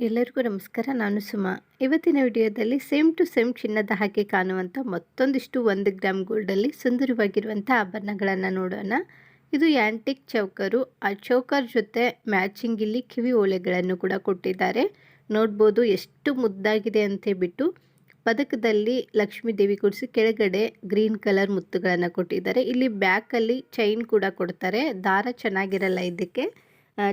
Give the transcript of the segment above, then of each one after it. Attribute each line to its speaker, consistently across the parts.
Speaker 1: ಎಲ್ಲರಿಗೂ ನಮಸ್ಕಾರ, ನಾನು ಸುಮಾ. ಇವತ್ತಿನ ವಿಡಿಯೋದಲ್ಲಿ ಸೇಮ್ ಟು ಸೇಮ್ ಚಿನ್ನದ ಹಾಗೆ ಕಾಣುವಂಥ ಮತ್ತೊಂದಿಷ್ಟು ಒಂದು ಗ್ರಾಮ್ ಗೋಲ್ಡಲ್ಲಿ ಸುಂದರವಾಗಿರುವಂಥ ಆಭರಣಗಳನ್ನು ನೋಡೋಣ. ಇದು ಆ್ಯಂಟಿಕ್ ಚೌಕರು. ಆ ಚೌಕರ್ ಜೊತೆ ಮ್ಯಾಚಿಂಗ್ ಇಲ್ಲಿ ಕಿವಿ ಓಲೆಗಳನ್ನು ಕೂಡ ಕೊಟ್ಟಿದ್ದಾರೆ. ನೋಡ್ಬೋದು ಎಷ್ಟು ಮುದ್ದಾಗಿದೆ ಅಂತ ಬಿಟ್ಟು ಪದಕದಲ್ಲಿ ಲಕ್ಷ್ಮೀ ದೇವಿ ಕೂಡಿಸಿ ಕೆಳಗಡೆ ಗ್ರೀನ್ ಕಲರ್ ಮುತ್ತುಗಳನ್ನು ಕೊಟ್ಟಿದ್ದಾರೆ. ಇಲ್ಲಿ ಬ್ಯಾಕಲ್ಲಿ ಚೈನ್ ಕೂಡ ಕೊಡ್ತಾರೆ. ದಾರ ಚೆನ್ನಾಗಿರಲ್ಲ ಇದಕ್ಕೆ.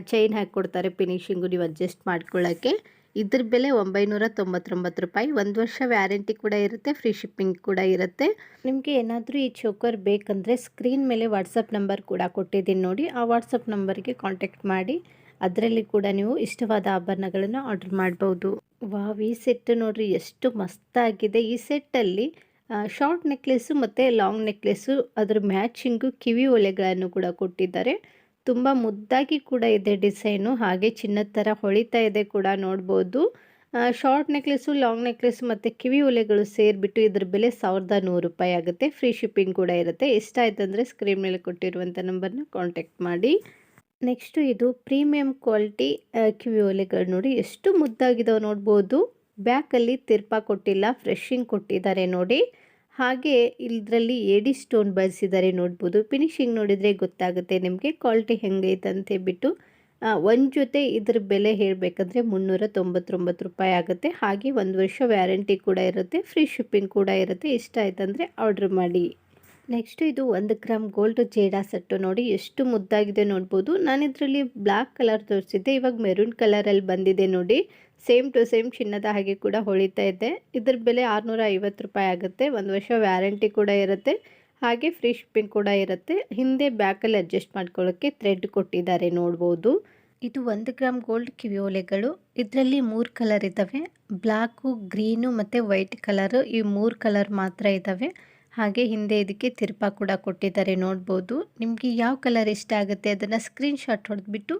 Speaker 1: ಚೈನ್ ಹಾಕಿಕೊಡ್ತಾರೆ ಫಿನಿಷಿಂಗು ನೀವು ಅಡ್ಜಸ್ಟ್ ಮಾಡ್ಕೊಳ್ಳೋಕ್ಕೆ ಇದ್ರ ಬೆಲೆ ಒಂಬೈನೂರ ತೊಂಬತ್ತೊಂಬತ್ತು ರೂಪಾಯಿ. ಒಂದು ವರ್ಷ ವ್ಯಾರಂಟಿ ಕೂಡ ಇರುತ್ತೆ ಫ್ರೀ ಶಿಪ್ಪಿಂಗ್ ಕೂಡ ಇರುತ್ತೆ. ನಿಮಗೆ ಏನಾದರೂ ಈ ಚೋಕರ್ ಬೇಕಂದರೆ ಸ್ಕ್ರೀನ್ ಮೇಲೆ ವಾಟ್ಸಪ್ ನಂಬರ್ ಕೂಡ ಕೊಟ್ಟಿದ್ದೀನಿ ನೋಡಿ. ಆ ವಾಟ್ಸಪ್ ನಂಬರ್ಗೆ ಕಾಂಟ್ಯಾಕ್ಟ್ ಮಾಡಿ. ಅದರಲ್ಲಿ ಕೂಡ ನೀವು ಇಷ್ಟವಾದ ಆಭರಣಗಳನ್ನು ಆರ್ಡರ್ ಮಾಡ್ಬೋದು. ವಾವ್, ಈ ಸೆಟ್ ನೋಡಿರಿ ಎಷ್ಟು ಮಸ್ತಾಗಿದೆ. ಈ ಸೆಟ್ಟಲ್ಲಿ ಶಾರ್ಟ್ ನೆಕ್ಲೆಸ್ಸು ಮತ್ತು ಲಾಂಗ್ ನೆಕ್ಲೆಸ್ಸು ಅದರ ಮ್ಯಾಚಿಂಗು ಕಿವಿ ಒಲೆಗಳನ್ನು ಕೂಡ ಕೊಟ್ಟಿದ್ದಾರೆ. ತುಂಬ ಮುದ್ದಾಗಿ ಕೂಡ ಇದೆ ಡಿಸೈನು, ಹಾಗೆ ಚಿನ್ನದ ಥರ ಹೊಳಿತಾ ಇದೆ ಕೂಡ ನೋಡ್ಬೋದು. ಶಾರ್ಟ್ ನೆಕ್ಲೆಸ್ಸು ಲಾಂಗ್ ನೆಕ್ಲೆಸ್ ಮತ್ತು ಕಿವಿ ಒಲೆಗಳು ಸೇರಿಬಿಟ್ಟು ಇದ್ರ ಬೆಲೆ ಸಾವಿರದ ನೂರು ರೂಪಾಯಿ ಆಗುತ್ತೆ. ಫ್ರೀ ಶಿಪ್ಪಿಂಗ್ ಕೂಡ ಇರುತ್ತೆ. ಇಷ್ಟ ಆಯ್ತು ಅಂದರೆ ಸ್ಕ್ರೀನ್ ಮೇಲೆ ಕೊಟ್ಟಿರುವಂಥ ನಂಬರ್ನ ಕಾಂಟ್ಯಾಕ್ಟ್ ಮಾಡಿ. ನೆಕ್ಸ್ಟು ಇದು ಪ್ರೀಮಿಯಂ ಕ್ವಾಲಿಟಿ ಕಿವಿ ಒಲೆಗಳು ನೋಡಿ. ಎಷ್ಟು ಮುದ್ದಾಗಿದಾವೆ ನೋಡ್ಬೋದು. ಬ್ಯಾಕಲ್ಲಿ ತಿರ್ಪ ಕೊಟ್ಟಿಲ್ಲ ಫ್ರೆಶಿಂಗ್ ಕೊಟ್ಟಿದ್ದಾರೆ ನೋಡಿ. ಹಾಗೆ ಇದರಲ್ಲಿ ಏಡಿ ಸ್ಟೋನ್ ಬಳಸಿದ್ದಾರೆ ನೋಡ್ಬೋದು. ಫಿನಿಶಿಂಗ್ ನೋಡಿದರೆ ಗೊತ್ತಾಗುತ್ತೆ ನಿಮಗೆ. ಕ್ವಾಲಿಟಿ ಹೆಂಗೈತೆ ಹೇಳ್ಬಿಟ್ಟು ಒಂದು ಜೊತೆ ಇದ್ರ ಬೆಲೆ ಹೇಳಬೇಕಂದ್ರೆ ಮುನ್ನೂರ ತೊಂಬತ್ತೊಂಬತ್ತು ರೂಪಾಯಿ ಆಗುತ್ತೆ. ಹಾಗೆ ಒಂದು ವರ್ಷ ವ್ಯಾರಂಟಿ ಕೂಡ ಇರುತ್ತೆ, ಫ್ರೀ ಶಿಪ್ಪಿಂಗ್ ಕೂಡ ಇರುತ್ತೆ. ಇಷ್ಟ ಆಯ್ತಂದರೆ ಆರ್ಡ್ರ್ ಮಾಡಿ. ನೆಕ್ಸ್ಟ್ ಇದು ಒಂದು ಗ್ರಾಮ್ ಗೋಲ್ಡ್ ಜೇಡಾ ಸೆಟ್ಟು ನೋಡಿ, ಎಷ್ಟು ಮುದ್ದಾಗಿದೆ ನೋಡ್ಬೋದು. ನಾನು ಇದರಲ್ಲಿ ಬ್ಲ್ಯಾಕ್ ಕಲರ್ ತೋರಿಸಿದ್ದೆ, ಇವಾಗ ಮೆರೂನ್ ಕಲರಲ್ಲಿ ಬಂದಿದೆ ನೋಡಿ. ಸೇಮ್ ಟು ಸೇಮ್ ಚಿನ್ನದ ಹಾಗೆ ಕೂಡ ಹೊಳಿತಾ ಇದೆ. ಇದ್ರ ಬೆಲೆ ಆರುನೂರ ಐವತ್ತು ರೂಪಾಯಿ ಆಗುತ್ತೆ. ಒಂದು ವರ್ಷ ವ್ಯಾರಂಟಿ ಕೂಡ ಇರುತ್ತೆ. ಹಾಗೆ ಫ್ರೀ ಶಿಪ್ಪಿಂಗ್ ಕೂಡ ಇರುತ್ತೆ. ಹಿಂದೆ ಬ್ಯಾಕಲ್ಲಿ ಅಡ್ಜಸ್ಟ್ ಮಾಡ್ಕೊಳ್ಳೋಕ್ಕೆ ಥ್ರೆಡ್ ಕೊಟ್ಟಿದ್ದಾರೆ ನೋಡ್ಬೋದು. ಇದು ಒಂದು ಗ್ರಾಮ್ ಗೋಲ್ಡ್ ಕಿವಿಯೋಲೆಗಳು ಇದರಲ್ಲಿ ಮೂರು ಕಲರ್ ಇದ್ದಾವೆ. ಬ್ಲ್ಯಾಕು ಗ್ರೀನು ಮತ್ತು ವೈಟ್ ಕಲರು. ಈ ಮೂರು ಕಲರ್ ಮಾತ್ರ ಇದ್ದಾವೆ. ಹಾಗೆ ಹಿಂದೆ ಇದಕ್ಕೆ ತಿರ್ಪಾ ಕೂಡ ಕೊಟ್ಟಿದ್ದಾರೆ, ನೋಡ್ಬೋದು. ನಿಮಗೆ ಯಾವ ಕಲರ್ ಇಷ್ಟ ಆಗುತ್ತೆ ಅದನ್ನು ಸ್ಕ್ರೀನ್ಶಾಟ್ ಹೊಡೆದ್ಬಿಟ್ಟು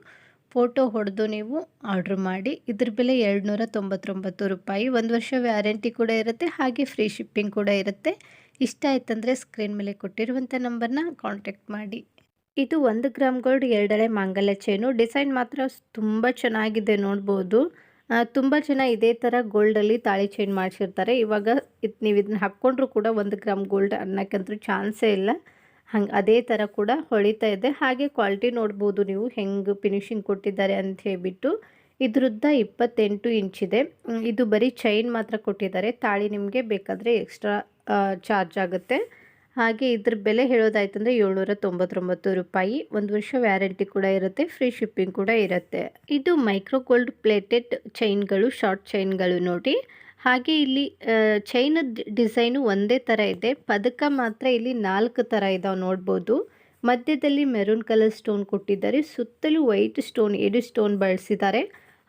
Speaker 1: ಫೋಟೋ ಹೊಡೆದು ನೀವು ಆರ್ಡ್ರ್ ಮಾಡಿ. ಇದ್ರ ಬೆಲೆ ಎರಡು ನೂರ ತೊಂಬತ್ತೊಂಬತ್ತು ರೂಪಾಯಿ. ಒಂದು ವರ್ಷ ವ್ಯಾರಂಟಿ ಕೂಡ ಇರುತ್ತೆ, ಹಾಗೆ ಫ್ರೀ ಶಿಪ್ಪಿಂಗ್ ಕೂಡ ಇರುತ್ತೆ. ಇಷ್ಟ ಆಯ್ತಂದರೆ ಸ್ಕ್ರೀನ್ ಮೇಲೆ ಕೊಟ್ಟಿರುವಂಥ ನಂಬರ್ನ ಕಾಂಟ್ಯಾಕ್ಟ್ ಮಾಡಿ. ಇದು ಒಂದು ಗ್ರಾಮ್ ಗೋಲ್ಡ್ ಎರಡಳೆ ಮಾಂಗಲ್ಯ ಚೈನು ಡಿಸೈನ್ ಮಾತ್ರ ತುಂಬ ಚೆನ್ನಾಗಿದೆ, ನೋಡ್ಬೋದು. ತುಂಬ ಜನ ಇದೇ ಥರ ಗೋಲ್ಡಲ್ಲಿ ತಾಳಿ ಚೈನ್ ಮಾಡಿಸಿರ್ತಾರೆ. ಇವಾಗ ಇದು ನೀವು ಇದನ್ನ ಹಾಕ್ಕೊಂಡ್ರೂ ಕೂಡ ಒಂದು ಗ್ರಾಮ್ ಗೋಲ್ಡ್ ಅನ್ನೋಕ್ಕಂತೂ ಚಾನ್ಸೇ ಇಲ್ಲ. ಹಂಗೆ ಅದೇ ಥರ ಕೂಡ ಹೊಳಿತಾ ಇದೆ. ಹಾಗೆ ಕ್ವಾಲಿಟಿ ನೋಡ್ಬೋದು ನೀವು ಹೆಂಗೆ ಫಿನಿಶಿಂಗ್ ಕೊಟ್ಟಿದ್ದಾರೆ ಅಂತ ಹೇಳಿಬಿಟ್ಟು ಇದ್ರದ್ದ ಇಪ್ಪತ್ತೆಂಟು ಇಂಚಿದೆ ಇದು. ಬರೀ ಚೈನ್ ಮಾತ್ರ ಕೊಟ್ಟಿದ್ದಾರೆ. ತಾಳಿ ನಿಮಗೆ ಬೇಕಾದರೆ ಎಕ್ಸ್ಟ್ರಾ ಚಾರ್ಜ್ ಆಗುತ್ತೆ. ಹಾಗೆ ಇದ್ರ ಬೆಲೆ ಹೇಳೋದಾಯ್ತಂದರೆ ಏಳ್ನೂರ ತೊಂಬತ್ತೊಂಬತ್ತು ರೂಪಾಯಿ. ಒಂದು ವರ್ಷ ವ್ಯಾರಂಟಿ ಕೂಡ ಇರುತ್ತೆ, ಫ್ರೀ ಶಿಪ್ಪಿಂಗ್ ಕೂಡ ಇರುತ್ತೆ. ಇದು ಮೈಕ್ರೋ ಗೋಲ್ಡ್ ಪ್ಲೇಟೆಡ್ ಚೈನ್ಗಳು, ಶಾರ್ಟ್ ಚೈನ್ಗಳು ನೋಡಿ. ಹಾಗೆ ಇಲ್ಲಿ ಚೈನ್ ಡಿಸೈನು ಒಂದೇ ಥರ ಇದೆ. ಪದಕ ಮಾತ್ರ ಇಲ್ಲಿ ನಾಲ್ಕು ಥರ ಇದಾವೆ ನೋಡ್ಬೋದು. ಮಧ್ಯದಲ್ಲಿ ಮೆರೂನ್ ಕಲರ್ ಸ್ಟೋನ್ ಕೊಟ್ಟಿದ್ದಾರೆ. ಸುತ್ತಲೂ ವೈಟ್ ಸ್ಟೋನ್, ಎಡು ಸ್ಟೋನ್ ಬಳಸಿದ್ದಾರೆ.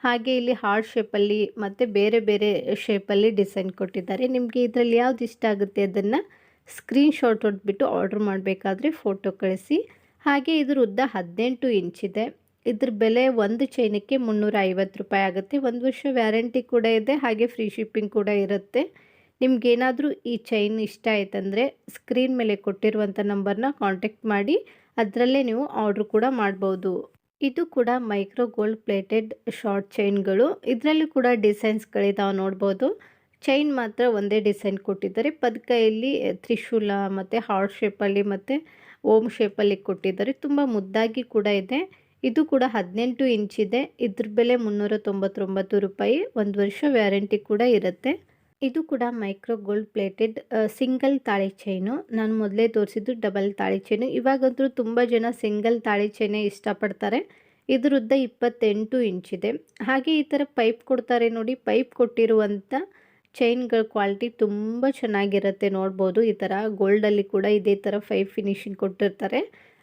Speaker 1: ಹಾಗೆ ಇಲ್ಲಿ ಹಾರ್ಟ್ ಶೇಪಲ್ಲಿ ಮತ್ತು ಬೇರೆ ಬೇರೆ ಶೇಪಲ್ಲಿ ಡಿಸೈನ್ ಕೊಟ್ಟಿದ್ದಾರೆ. ನಿಮಗೆ ಇದರಲ್ಲಿ ಯಾವ್ದು ಇಷ್ಟ ಆಗುತ್ತೆ ಅದನ್ನು ಸ್ಕ್ರೀನ್ಶಾಟ್ ಹೊಡೆದ್ಬಿಟ್ಟು ಆರ್ಡ್ರ್ ಮಾಡಬೇಕಾದ್ರೆ ಫೋಟೋ ಕಳಿಸಿ. ಹಾಗೆ ಇದ್ರ ಉದ್ದ ಹದಿನೆಂಟು ಇಂಚಿದೆ ಇದ್ರ ಬೆಲೆ ಒಂದು ಚೈನಕ್ಕೆ ಮುನ್ನೂರ ಐವತ್ತು ರೂಪಾಯಿ ಆಗುತ್ತೆ. ಒಂದು ವರ್ಷ ವ್ಯಾರಂಟಿ ಕೂಡ ಇದೆ, ಹಾಗೆ ಫ್ರೀ ಶಿಪ್ಪಿಂಗ್ ಕೂಡ ಇರುತ್ತೆ. ನಿಮ್ಗೇನಾದರೂ ಈ ಚೈನ್ ಇಷ್ಟ ಆಯ್ತಂದರೆ ಸ್ಕ್ರೀನ್ ಮೇಲೆ ಕೊಟ್ಟಿರುವಂಥ ನಂಬರ್ನ ಕಾಂಟ್ಯಾಕ್ಟ್ ಮಾಡಿ, ಅದರಲ್ಲೇ ನೀವು ಆರ್ಡ್ರ್ ಕೂಡ ಮಾಡ್ಬೋದು. ಇದು ಕೂಡ ಮೈಕ್ರೋ ಗೋಲ್ಡ್ ಪ್ಲೇಟೆಡ್ ಶಾರ್ಟ್ ಚೈನ್ಗಳು. ಇದರಲ್ಲಿ ಕೂಡ ಡಿಸೈನ್ಸ್ಗಳಿದಾವೆ ನೋಡ್ಬೋದು. ಚೈನ್ ಮಾತ್ರ ಒಂದೇ ಡಿಸೈನ್ ಕೊಟ್ಟಿದ್ದಾರೆ. ಪದಕೈಯಲ್ಲಿ ತ್ರಿಶೂಲ ಮತ್ತು ಹಾರ್ಟ್ ಶೇಪಲ್ಲಿ ಮತ್ತು ಓಮ್ ಶೇಪಲ್ಲಿ ಕೊಟ್ಟಿದ್ದಾರೆ. ತುಂಬ ಮುದ್ದಾಗಿ ಕೂಡ ಇದೆ. ಇದು ಕೂಡ ಹದಿನೆಂಟು ಇಂಚಿದೆ ಇದ್ರ ಬೆಲೆ ಮುನ್ನೂರ ತೊಂಬತ್ತೊಂಬತ್ತು ರೂಪಾಯಿ. ಒಂದು ವರ್ಷ ವ್ಯಾರಂಟಿ ಕೂಡ ಇರುತ್ತೆ. ಇದು ಕೂಡ ಮೈಕ್ರೋ ಗೋಲ್ಡ್ ಪ್ಲೇಟೆಡ್ ಸಿಂಗಲ್ ತಾಳಿ ಚೈನು. ನಾನು ಮೊದಲೇ ತೋರಿಸಿದ್ದು ಡಬಲ್ ತಾಳಿ ಚೈನು. ಇವಾಗಂತೂ ತುಂಬ ಜನ ಸಿಂಗಲ್ ತಾಳಿ ಚೈನೇ ಇಷ್ಟಪಡ್ತಾರೆ. ಇದರುದ್ದ ಇಪ್ಪತ್ತೆಂಟು ಇಂಚಿದೆ ಹಾಗೆ ಈ ಥರ ಪೈಪ್ ಕೊಡ್ತಾರೆ ನೋಡಿ. ಪೈಪ್ ಕೊಟ್ಟಿರುವಂಥ ಚೈನ್ಗಳ ಕ್ವಾಲಿಟಿ ತುಂಬ ಚೆನ್ನಾಗಿರುತ್ತೆ ನೋಡ್ಬೋದು. ಈ ಥರ ಗೋಲ್ಡಲ್ಲಿ ಕೂಡ ಇದೇ ಥರ ಫೈವ್ ಫಿನಿಶಿಂಗ್ ಕೊಟ್ಟಿರ್ತಾರೆ.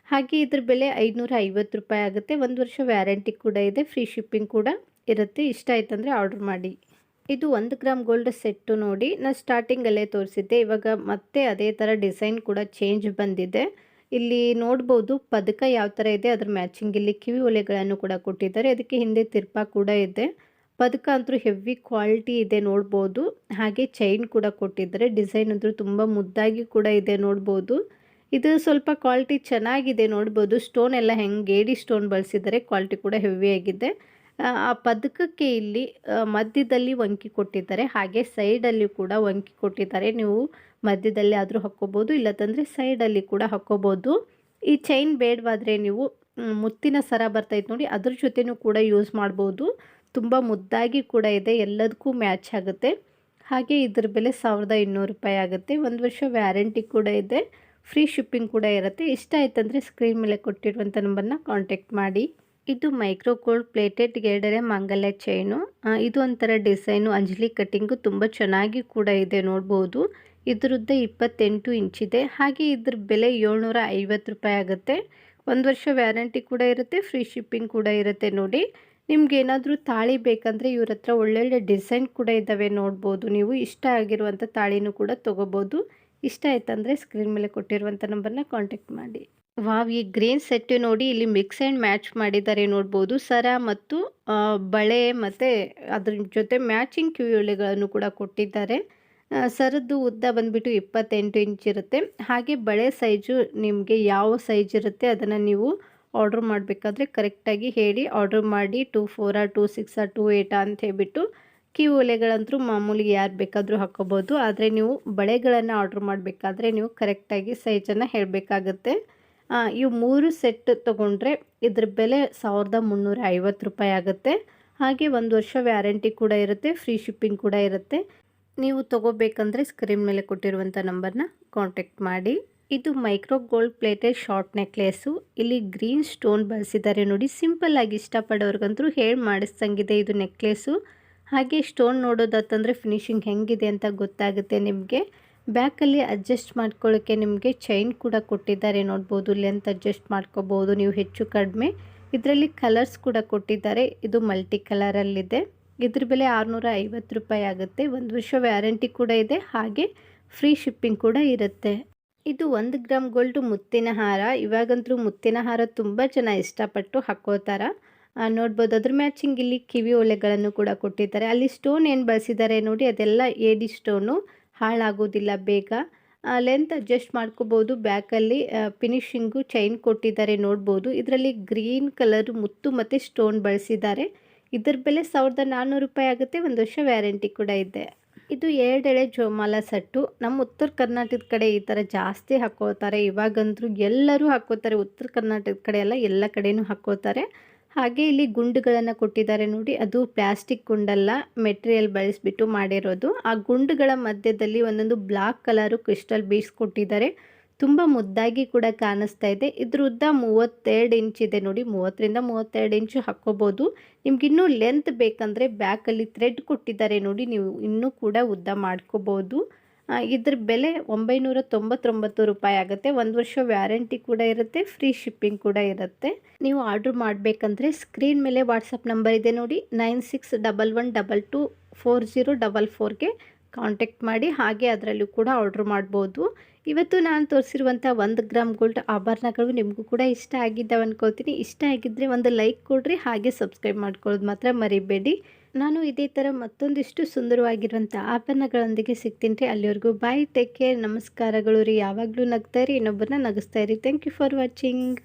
Speaker 1: ಹಾಗೆ ಇದ್ರ ಬೆಲೆ ಐದುನೂರ ಐವತ್ತು ರೂಪಾಯಿ ಆಗುತ್ತೆ. ಒಂದು ವರ್ಷ ವ್ಯಾರಂಟಿ ಕೂಡ ಇದೆ. ಫ್ರೀ ಶಿಪ್ಪಿಂಗ್ ಕೂಡ ಇರುತ್ತೆ. ಇಷ್ಟ ಆಯ್ತಂದರೆ ಆರ್ಡ್ರ್ ಮಾಡಿ. ಇದು ಒಂದು ಗ್ರಾಮ್ ಗೋಲ್ಡ್ ಸೆಟ್ಟು ನೋಡಿ. ನಾನು ಸ್ಟಾರ್ಟಿಂಗಲ್ಲೇ ತೋರಿಸಿದ್ದೆ. ಇವಾಗ ಮತ್ತೆ ಅದೇ ಥರ ಡಿಸೈನ್ ಕೂಡ ಚೇಂಜ್ ಬಂದಿದೆ. ಇಲ್ಲಿ ನೋಡ್ಬೋದು ಪದಕ ಯಾವ ಥರ ಇದೆ. ಅದ್ರ ಮ್ಯಾಚಿಂಗ್ ಇಲ್ಲಿ ಕಿವಿ ಒಲೆಗಳನ್ನು ಕೂಡ ಕೊಟ್ಟಿದ್ದಾರೆ. ಅದಕ್ಕೆ ಹಿಂದೆ ತಿರ್ಪ ಕೂಡ ಇದೆ. ಪದಕ ಅಂತೂ ಹೆವಿ ಕ್ವಾಲಿಟಿ ಇದೆ ನೋಡ್ಬೋದು. ಹಾಗೆ ಚೈನ್ ಕೂಡ ಕೊಟ್ಟಿದ್ದಾರೆ. ಡಿಸೈನ್ ಅಂತೂ ತುಂಬ ಮುದ್ದಾಗಿ ಕೂಡ ಇದೆ ನೋಡ್ಬೋದು. ಇದು ಸ್ವಲ್ಪ ಕ್ವಾಲಿಟಿ ಚೆನ್ನಾಗಿದೆ ನೋಡ್ಬೋದು. ಸ್ಟೋನ್ ಎಲ್ಲ ಹೆಂಗೆ ಗೇಡಿ ಸ್ಟೋನ್ ಬಳಸಿದ್ದಾರೆ ಕ್ವಾಲಿಟಿ ಕೂಡ ಹೆವಿ ಆಗಿದೆ. ಆ ಪದಕಕ್ಕೆ ಇಲ್ಲಿ ಮಧ್ಯದಲ್ಲಿ ವಂಕಿ ಕೊಟ್ಟಿದ್ದಾರೆ. ಹಾಗೆ ಸೈಡಲ್ಲಿ ಕೂಡ ವಂಕಿ ಕೊಟ್ಟಿದ್ದಾರೆ. ನೀವು ಮಧ್ಯದಲ್ಲಿ ಆದರೂ ಹಾಕ್ಕೋಬೋದು ಇಲ್ಲದಂದರೆ ಸೈಡಲ್ಲಿ ಕೂಡ ಹಾಕ್ಕೋಬೋದು. ಈ ಚೈನ್ ಬೇಡವಾದರೆ ನೀವು ಮುತ್ತಿನ ಸರ ಬರ್ತೈತೆ ನೋಡಿ, ಅದ್ರ ಜೊತೆನೂ ಕೂಡ ಯೂಸ್ ಮಾಡ್ಬೋದು. ತುಂಬ ಮುದ್ದಾಗಿ ಕೂಡ ಇದೆ, ಎಲ್ಲದಕ್ಕೂ ಮ್ಯಾಚ್ ಆಗುತ್ತೆ. ಹಾಗೆ ಇದ್ರ ಬೆಲೆ ಸಾವಿರದ ಇನ್ನೂರು ರೂಪಾಯಿ ಆಗುತ್ತೆ. ಒಂದು ವರ್ಷ ವ್ಯಾರಂಟಿ ಕೂಡ ಇದೆ, ಫ್ರೀ ಶಿಪ್ಪಿಂಗ್ ಕೂಡ ಇರುತ್ತೆ. ಇಷ್ಟ ಆಯ್ತಂದರೆ ಸ್ಕ್ರೀನ್ ಮೇಲೆ ಕೊಟ್ಟಿರುವಂಥ ನಂಬರ್ನ ಕಾಂಟ್ಯಾಕ್ಟ್ ಮಾಡಿ. ಇದು ಮೈಕ್ರೋ ಕೋಲ್ಡ್ ಪ್ಲೇಟೆಡ್ ಗೇಡರೆ ಮಾಂಗಲ್ಯ ಚೈನು. ಇದು ಒಂಥರ ಡಿಸೈನು, ಅಂಜಲಿ ಕಟ್ಟಿಂಗು ತುಂಬ ಚೆನ್ನಾಗಿ ಕೂಡ ಇದೆ, ನೋಡ್ಬೋದು. ಇದ್ರದ್ದು ಇಪ್ಪತ್ತೆಂಟು ಇಂಚಿದೆ ಹಾಗೆ ಇದ್ರ ಬೆಲೆ ಏಳ್ನೂರ ಐವತ್ತು ರೂಪಾಯಿ ಆಗುತ್ತೆ. ಒಂದು ವರ್ಷ ವ್ಯಾರಂಟಿ ಕೂಡ ಇರುತ್ತೆ, ಫ್ರೀ ಶಿಪ್ಪಿಂಗ್ ಕೂಡ ಇರುತ್ತೆ ನೋಡಿ. ನಿಮ್ಗೆ ಏನಾದರೂ ತಾಳಿ ಬೇಕಂದರೆ ಇವ್ರ ಹತ್ರ ಒಳ್ಳೊಳ್ಳೆ ಡಿಸೈನ್ ಕೂಡ ಇದ್ದಾವೆ ನೋಡ್ಬೋದು. ನೀವು ಇಷ್ಟ ಆಗಿರುವಂಥ ತಾಳಿನೂ ಕೂಡ ತೊಗೋಬೋದು. ಇಷ್ಟ ಆಯ್ತಂದರೆ ಸ್ಕ್ರೀನ್ ಮೇಲೆ ಕೊಟ್ಟಿರುವಂಥ ನಂಬರ್ನ ಕಾಂಟ್ಯಾಕ್ಟ್ ಮಾಡಿ. ವಾವ್, ಈ ಗ್ರೀನ್ ಸೆಟ್ ನೋಡಿ ಇಲ್ಲಿ ಮಿಕ್ಸ್ ಆ್ಯಂಡ್ ಮ್ಯಾಚ್ ಮಾಡಿದ್ದಾರೆ ನೋಡ್ಬೋದು. ಸರ ಮತ್ತು ಬಳೆ ಮತ್ತು ಅದ್ರ ಜೊತೆ ಮ್ಯಾಚಿಂಗ್ ಕಿವಿಯೊಳೆಗಳನ್ನು ಕೂಡ ಕೊಟ್ಟಿದ್ದಾರೆ. ಸರದ್ದು ಉದ್ದ ಬಂದ್ಬಿಟ್ಟು ಇಪ್ಪತ್ತೆಂಟು ಇಂಚ್ ಇರುತ್ತೆ. ಹಾಗೆ ಬಳೆ ಸೈಜು ನಿಮಗೆ ಯಾವ ಸೈಜ್ ಇರುತ್ತೆ ಅದನ್ನು ನೀವು ಆರ್ಡ್ರ್ ಮಾಡಬೇಕಾದ್ರೆ ಕರೆಕ್ಟಾಗಿ ಹೇಳಿ ಆರ್ಡ್ರ್ ಮಾಡಿ ಟೂ ಫೋರಾ ಟೂ ಸಿಕ್ಸಾ ಟೂ ಏಟಾ ಅಂತ ಹೇಳ್ಬಿಟ್ಟು ಕೀ ಒಲೆಗಳಂತೂ ಮಾಮೂಲಿ ಯಾರು ಬೇಕಾದರೂ ಹಾಕೋಬೋದು. ಆದರೆ ನೀವು ಬಳೆಗಳನ್ನು ಆರ್ಡ್ರ್ ಮಾಡಬೇಕಾದ್ರೆ ನೀವು ಕರೆಕ್ಟಾಗಿ ಸೈಜನ್ನು ಹೇಳಬೇಕಾಗತ್ತೆ. ಇವು ಮೂರು ಸೆಟ್ ತೊಗೊಂಡ್ರೆ ಇದ್ರ ಬೆಲೆ ಸಾವಿರದ ಮುನ್ನೂರ ಐವತ್ತು ರೂಪಾಯಿ ಆಗುತ್ತೆ. ಹಾಗೆ ಒಂದು ವರ್ಷ ವ್ಯಾರಂಟಿ ಕೂಡ ಇರುತ್ತೆ ಫ್ರೀ ಶಿಪ್ಪಿಂಗ್ ಕೂಡ ಇರುತ್ತೆ. ನೀವು ತೊಗೋಬೇಕಂದ್ರೆ ಸ್ಕ್ರೀನ್ ಮೇಲೆ ಕೊಟ್ಟಿರುವಂಥ ನಂಬರ್ನ ಕಾಂಟ್ಯಾಕ್ಟ್ ಮಾಡಿ. ಇದು micro gold plated short necklace ಇಲ್ಲಿ ಗ್ರೀನ್ ಸ್ಟೋನ್ ಬಳಸಿದ್ದಾರೆ ನೋಡಿ. ಸಿಂಪಲ್ ಆಗಿ ಇಷ್ಟಪಡೋರ್ಗಂತೂ ಹೇಳಿ ಮಾಡಿಸ್ದಂಗಿದೆ ಇದು ನೆಕ್ಲೆಸ್ಸು ಹಾಗೆ ಸ್ಟೋನ್ ನೋಡೋದತ್ತಂದರೆ ಫಿನಿಶಿಂಗ್ ಹೆಂಗಿದೆ ಅಂತ ಗೊತ್ತಾಗುತ್ತೆ ನಿಮಗೆ. ಬ್ಯಾಕಲ್ಲಿ ಅಡ್ಜಸ್ಟ್ ಮಾಡ್ಕೊಳ್ಳೋಕ್ಕೆ ನಿಮಗೆ ಚೈನ್ ಕೂಡ ಕೊಟ್ಟಿದ್ದಾರೆ ನೋಡ್ಬೋದು. ಲೆಂತ್ ಅಡ್ಜಸ್ಟ್ ಮಾಡ್ಕೋಬೋದು ನೀವು ಹೆಚ್ಚು ಕಡಿಮೆ. ಇದರಲ್ಲಿ ಕಲರ್ಸ್ ಕೂಡ ಕೊಟ್ಟಿದ್ದಾರೆ. ಇದು ಮಲ್ಟಿ ಕಲರಲ್ಲಿದೆ. ಇದ್ರ ಬೆಲೆ ಆರುನೂರ ಐವತ್ತು ರೂಪಾಯಿ ಆಗುತ್ತೆ. ಒಂದು ವರ್ಷ ವ್ಯಾರಂಟಿ ಕೂಡ ಇದೆ. ಹಾಗೆ ಫ್ರೀ ಶಿಪ್ಪಿಂಗ್ ಕೂಡ ಇರುತ್ತೆ. ಇದು ಒಂದು ಗ್ರಾಮ್ ಗೋಲ್ಡ್ ಮುತ್ತಿನ ಹಾರ. ಇವಾಗಂತೂ ಮುತ್ತಿನ ಹಾರ ತುಂಬ ಜನ ಇಷ್ಟಪಟ್ಟು ಹಾಕೋತಾರ ನೋಡ್ಬೋದು. ಅದ್ರ ಮ್ಯಾಚಿಂಗ್ ಇಲ್ಲಿ ಕಿವಿ ಒಲೆಗಳನ್ನು ಕೂಡ ಕೊಟ್ಟಿದ್ದಾರೆ. ಅಲ್ಲಿ ಸ್ಟೋನ್ ಏನು ಬಳಸಿದ್ದಾರೆ ನೋಡಿ, ಅದೆಲ್ಲ ಏಡಿ ಸ್ಟೋನು. ಹಾಳಾಗೋದಿಲ್ಲ ಬೇಗ. ಲೆಂತ್ ಅಡ್ಜಸ್ಟ್ ಮಾಡ್ಕೋಬೋದು. ಬ್ಯಾಕಲ್ಲಿ ಫಿನಿಶಿಂಗು ಚೈನ್ ಕೊಟ್ಟಿದ್ದಾರೆ ನೋಡ್ಬೋದು. ಇದರಲ್ಲಿ ಗ್ರೀನ್ ಕಲರ್ ಮುತ್ತು ಮತ್ತು ಸ್ಟೋನ್ ಬಳಸಿದ್ದಾರೆ. ಇದ್ರ ಬೆಲೆ ಸಾವಿರದ ನಾನ್ನೂರು ರೂಪಾಯಿ ಆಗುತ್ತೆ. ಒಂದು ವರ್ಷ ವ್ಯಾರಂಟಿ ಕೂಡ ಇದೆ. ಇದು ಎರಡೆಳೆ ಜೋಮಾಲ ಸಟ್ಟು. ನಮ್ಮ ಉತ್ತರ ಕರ್ನಾಟಕದ ಕಡೆ ಈ ಥರ ಜಾಸ್ತಿ ಹಾಕೋತಾರೆ ಇವಾಗಂತೂ ಎಲ್ಲರೂ ಹಾಕೋತಾರೆ ಉತ್ತರ ಕರ್ನಾಟಕದ ಕಡೆ ಎಲ್ಲ ಎಲ್ಲ ಕಡೆಯೂ ಹಾಕೋತಾರೆ ಹಾಗೆ ಇಲ್ಲಿ ಗುಂಡುಗಳನ್ನು ಕೊಟ್ಟಿದ್ದಾರೆ ನೋಡಿ. ಅದು ಪ್ಲಾಸ್ಟಿಕ್ ಗುಂಡಲ್ಲ, ಮೆಟೀರಿಯಲ್ ಬಳಸಿಬಿಟ್ಟು ಮಾಡಿರೋದು. ಆ ಗುಂಡುಗಳ ಮಧ್ಯದಲ್ಲಿ ಒಂದೊಂದು ಬ್ಲಾಕ್ ಕಲರು ಕ್ರಿಸ್ಟಲ್ ಬೀಡ್ಸ್ ಕೊಟ್ಟಿದ್ದಾರೆ. ತುಂಬ ಮುದ್ದಾಗಿ ಕೂಡ ಕಾಣಿಸ್ತಾ ಇದೆ. ಇದ್ರ ಉದ್ದ ಮೂವತ್ತೆರಡು ಇಂಚ್ ಇದೆ ನೋಡಿ. ಮೂವತ್ತರಿಂದ ಮೂವತ್ತೆರಡು ಇಂಚು ಹಾಕ್ಕೋಬೋದು ನಿಮ್ಗಿನ್ನೂ ಲೆಂತ್ ಬೇಕಂದರೆ ಬ್ಯಾಕಲ್ಲಿ ಥ್ರೆಡ್ ಕೊಟ್ಟಿದ್ದಾರೆ ನೋಡಿ. ನೀವು ಇನ್ನೂ ಕೂಡ ಉದ್ದ ಮಾಡ್ಕೋಬೋದು. ಇದ್ರ ಬೆಲೆ ಒಂಬೈನೂರ ತೊಂಬತ್ತೊಂಬತ್ತು ರೂಪಾಯಿ ಆಗುತ್ತೆ. ಒಂದು ವರ್ಷ ವ್ಯಾರಂಟಿ ಕೂಡ ಇರುತ್ತೆ ಫ್ರೀ ಶಿಪ್ಪಿಂಗ್ ಕೂಡ ಇರುತ್ತೆ. ನೀವು ಆರ್ಡ್ರ್ ಮಾಡಬೇಕಂದ್ರೆ ಸ್ಕ್ರೀನ್ ಮೇಲೆ ವಾಟ್ಸಪ್ ನಂಬರ್ ಇದೆ ನೋಡಿ. Nine six double one double two four zero double ಫೋರ್ಗೆ contact ಮಾಡಿ ಹಾಗೆ ಅದರಲ್ಲೂ ಕೂಡ ಆರ್ಡ್ರ್ ಮಾಡ್ಬೋದು. ಇವತ್ತು ನಾನು ತೋರಿಸಿರುವಂಥ ಒಂದು ಗ್ರಾಮ್ ಗೋಲ್ಡ್ ಆಭರಣಗಳು ನಿಮಗೂ ಕೂಡ ಇಷ್ಟ ಆಗಿದ್ದಾವೆ ಅನ್ಕೋತೀನಿ ಇಷ್ಟ ಆಗಿದ್ದರೆ ಒಂದು ಲೈಕ್ ಕೊಡ್ರಿ, ಹಾಗೆ ಸಬ್ಸ್ಕ್ರೈಬ್ ಮಾಡ್ಕೊಳ್ಳೋದು ಮಾತ್ರ ಮರಿಬೇಡಿ. ನಾನು ಇದೇ ಥರ ಮತ್ತೊಂದಿಷ್ಟು ಸುಂದರವಾಗಿರುವಂಥ ಆಭರಣಗಳೊಂದಿಗೆ ಸಿಗ್ತೀನಿ ರೀ. ಅಲ್ಲಿವರೆಗೂ ಬಾಯ್, ಟೇಕ್ ಕೇರ್, ನಮಸ್ಕಾರಗಳು ರೀ. ಯಾವಾಗಲೂ ನಗ್ತಾ ಇರಿ, ಇನ್ನೊಬ್ಬರನ್ನ ನಗಿಸ್ತಾ ಇರಿ. Thank you for watching.